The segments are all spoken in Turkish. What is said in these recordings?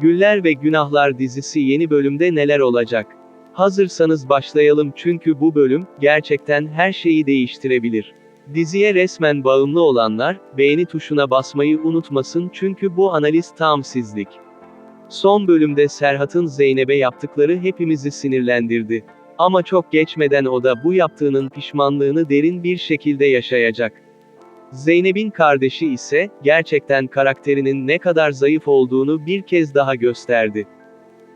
Güller ve Günahlar dizisi yeni bölümde neler olacak? Hazırsanız başlayalım çünkü bu bölüm, gerçekten her şeyi değiştirebilir. Diziye resmen bağımlı olanlar, beğeni tuşuna basmayı unutmasın çünkü bu analiz tam sizlik. Son bölümde Serhat'ın Zeynep'e yaptıkları hepimizi sinirlendirdi. Ama çok geçmeden o da bu yaptığının pişmanlığını derin bir şekilde yaşayacak. Zeynep'in kardeşi ise, gerçekten karakterinin ne kadar zayıf olduğunu bir kez daha gösterdi.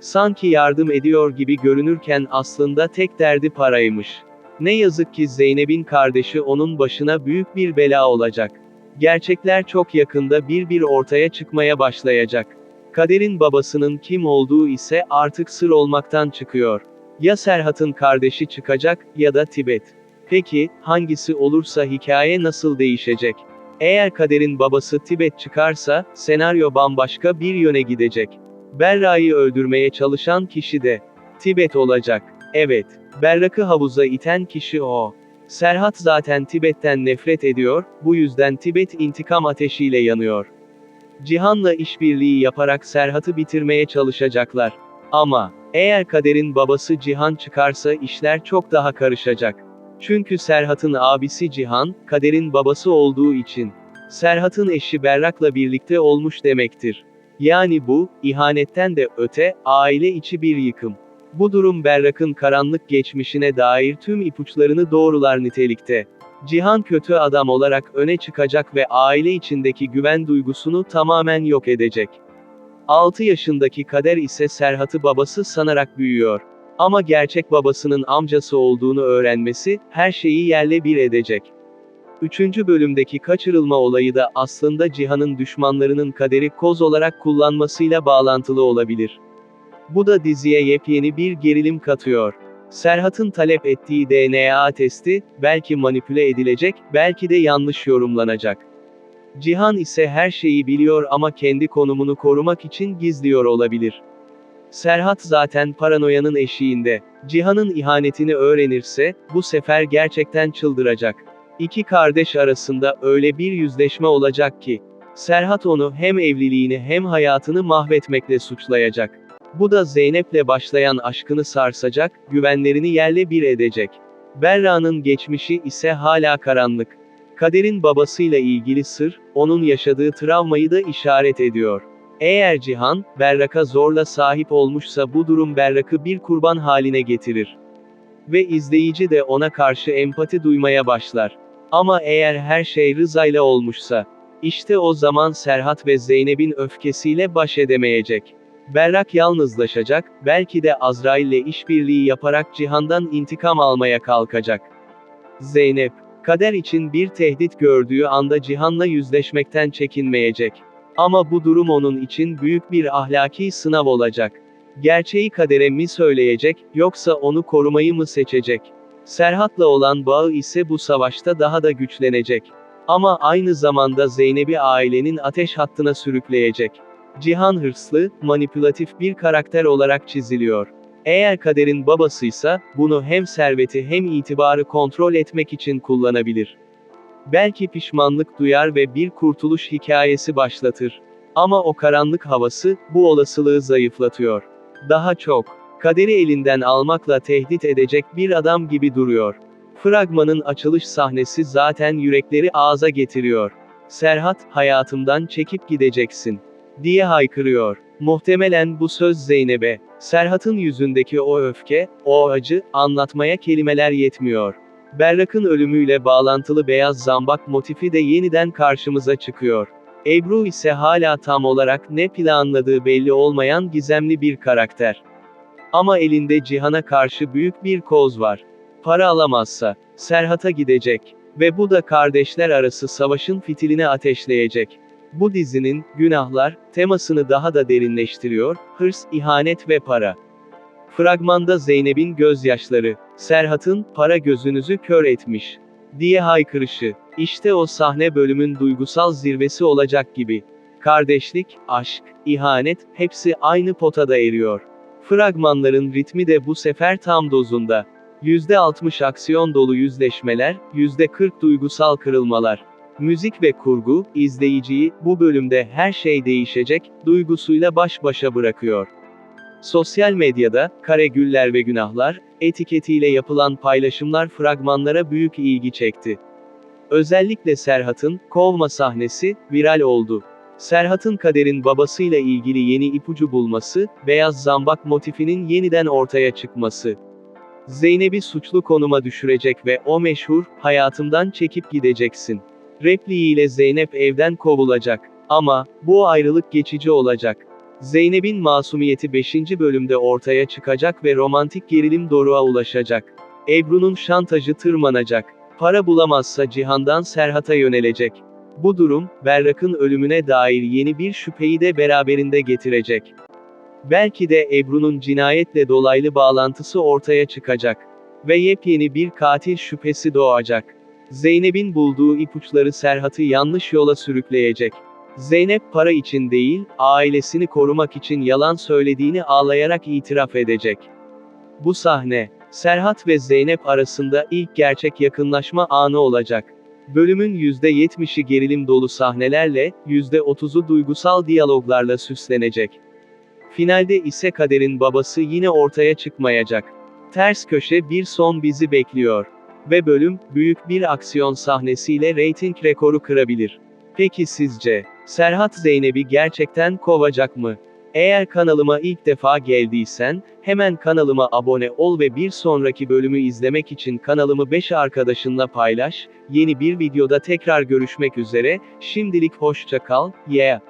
Sanki yardım ediyor gibi görünürken aslında tek derdi paraymış. Ne yazık ki Zeynep'in kardeşi onun başına büyük bir bela olacak. Gerçekler çok yakında bir bir ortaya çıkmaya başlayacak. Kader'in babasının kim olduğu ise artık sır olmaktan çıkıyor. Ya Serhat'ın kardeşi çıkacak, ya da Tibet. Peki, hangisi olursa hikaye nasıl değişecek? Eğer Kader'in babası Tibet çıkarsa, senaryo bambaşka bir yöne gidecek. Berra'yı öldürmeye çalışan kişi de Tibet olacak. Evet, Berrak'ı havuza iten kişi o. Serhat zaten Tibet'ten nefret ediyor, bu yüzden Tibet intikam ateşiyle yanıyor. Cihan'la işbirliği yaparak Serhat'ı bitirmeye çalışacaklar. Ama, eğer Kader'in babası Cihan çıkarsa işler çok daha karışacak. Çünkü Serhat'ın abisi Cihan, Kader'in babası olduğu için, Serhat'ın eşi Berrak'la birlikte olmuş demektir. Yani bu, ihanetten de öte, aile içi bir yıkım. Bu durum Berrak'ın karanlık geçmişine dair tüm ipuçlarını doğrular nitelikte. Cihan kötü adam olarak öne çıkacak ve aile içindeki güven duygusunu tamamen yok edecek. 6 yaşındaki Kader ise Serhat'ı babası sanarak büyüyor. Ama gerçek babasının amcası olduğunu öğrenmesi, her şeyi yerle bir edecek. Üçüncü bölümdeki kaçırılma olayı da aslında Cihan'ın düşmanlarının kaderi koz olarak kullanmasıyla bağlantılı olabilir. Bu da diziye yepyeni bir gerilim katıyor. Serhat'ın talep ettiği DNA testi, belki manipüle edilecek, belki de yanlış yorumlanacak. Cihan ise her şeyi biliyor ama kendi konumunu korumak için gizliyor olabilir. Serhat zaten paranoyanın eşiğinde. Cihan'ın ihanetini öğrenirse, bu sefer gerçekten çıldıracak. İki kardeş arasında öyle bir yüzleşme olacak ki, Serhat onu hem evliliğini hem hayatını mahvetmekle suçlayacak. Bu da Zeynep'le başlayan aşkını sarsacak, güvenlerini yerle bir edecek. Berra'nın geçmişi ise hala karanlık. Kader'in babasıyla ilgili sır, onun yaşadığı travmayı da işaret ediyor. Eğer Cihan, Berrak'a zorla sahip olmuşsa bu durum Berrak'ı bir kurban haline getirir. Ve izleyici de ona karşı empati duymaya başlar. Ama eğer her şey rızayla olmuşsa, işte o zaman Serhat ve Zeynep'in öfkesiyle baş edemeyecek. Berrak yalnızlaşacak, belki de Azrail'le işbirliği yaparak Cihan'dan intikam almaya kalkacak. Zeynep, kader için bir tehdit gördüğü anda Cihan'la yüzleşmekten çekinmeyecek. Ama bu durum onun için büyük bir ahlaki sınav olacak. Gerçeği kadere mi söyleyecek, yoksa onu korumayı mı seçecek? Serhat'la olan bağı ise bu savaşta daha da güçlenecek. Ama aynı zamanda Zeynep'i ailenin ateş hattına sürükleyecek. Cihan hırslı, manipülatif bir karakter olarak çiziliyor. Eğer kaderin babasıysa, bunu hem serveti hem itibarı kontrol etmek için kullanabilir. Belki pişmanlık duyar ve bir kurtuluş hikayesi başlatır. Ama o karanlık havası, bu olasılığı zayıflatıyor. Daha çok, kaderi elinden almakla tehdit edecek bir adam gibi duruyor. Fragmanın açılış sahnesi zaten yürekleri ağza getiriyor. Serhat, hayatımdan çekip gideceksin diye haykırıyor. Muhtemelen bu söz Zeynep'e, Serhat'ın yüzündeki o öfke, o acı, anlatmaya kelimeler yetmiyor. Berrak'ın ölümüyle bağlantılı beyaz zambak motifi de yeniden karşımıza çıkıyor. Ebru ise hala tam olarak ne planladığı belli olmayan gizemli bir karakter. Ama elinde Cihan'a karşı büyük bir koz var. Para alamazsa, Serhat'a gidecek. Ve bu da kardeşler arası savaşın fitilini ateşleyecek. Bu dizinin, günahlar, temasını daha da derinleştiriyor, hırs, ihanet ve para. Fragmanda Zeynep'in gözyaşları, Serhat'ın, para gözünüzü kör etmiş, diye haykırışı. İşte o sahne bölümün duygusal zirvesi olacak gibi. Kardeşlik, aşk, ihanet, hepsi aynı potada eriyor. Fragmanların ritmi de bu sefer tam dozunda. %60 aksiyon dolu yüzleşmeler, %40 duygusal kırılmalar. Müzik ve kurgu, izleyiciyi, bu bölümde her şey değişecek, duygusuyla baş başa bırakıyor. Sosyal medyada, kare güller ve günahlar, etiketiyle yapılan paylaşımlar fragmanlara büyük ilgi çekti. Özellikle Serhat'ın, kovma sahnesi, viral oldu. Serhat'ın kaderin babasıyla ilgili yeni ipucu bulması, beyaz zambak motifinin yeniden ortaya çıkması. Zeynep'i suçlu konuma düşürecek ve o meşhur, hayatımdan çekip gideceksin. Repliğiyle Zeynep evden kovulacak. Ama, bu ayrılık geçici olacak. Zeynep'in masumiyeti 5. bölümde ortaya çıkacak ve romantik gerilim doruğa ulaşacak. Ebru'nun şantajı tırmanacak. Para bulamazsa Cihan'dan Serhat'a yönelecek. Bu durum, Berrak'ın ölümüne dair yeni bir şüpheyi de beraberinde getirecek. Belki de Ebru'nun cinayetle dolaylı bağlantısı ortaya çıkacak. Ve yepyeni bir katil şüphesi doğacak. Zeynep'in bulduğu ipuçları Serhat'ı yanlış yola sürükleyecek. Zeynep para için değil, ailesini korumak için yalan söylediğini ağlayarak itiraf edecek. Bu sahne, Serhat ve Zeynep arasında ilk gerçek yakınlaşma anı olacak. Bölümün %70'i gerilim dolu sahnelerle, %30'u duygusal diyaloglarla süslenecek. Finalde ise kaderin babası yine ortaya çıkmayacak. Ters köşe bir son bizi bekliyor. Ve bölüm, büyük bir aksiyon sahnesiyle reyting rekoru kırabilir. Peki sizce, Serhat Zeynep'i gerçekten kovacak mı? Eğer kanalıma ilk defa geldiysen, hemen kanalıma abone ol ve bir sonraki bölümü izlemek için kanalımı 5 arkadaşınla paylaş, yeni bir videoda tekrar görüşmek üzere, şimdilik hoşça kal, yeah.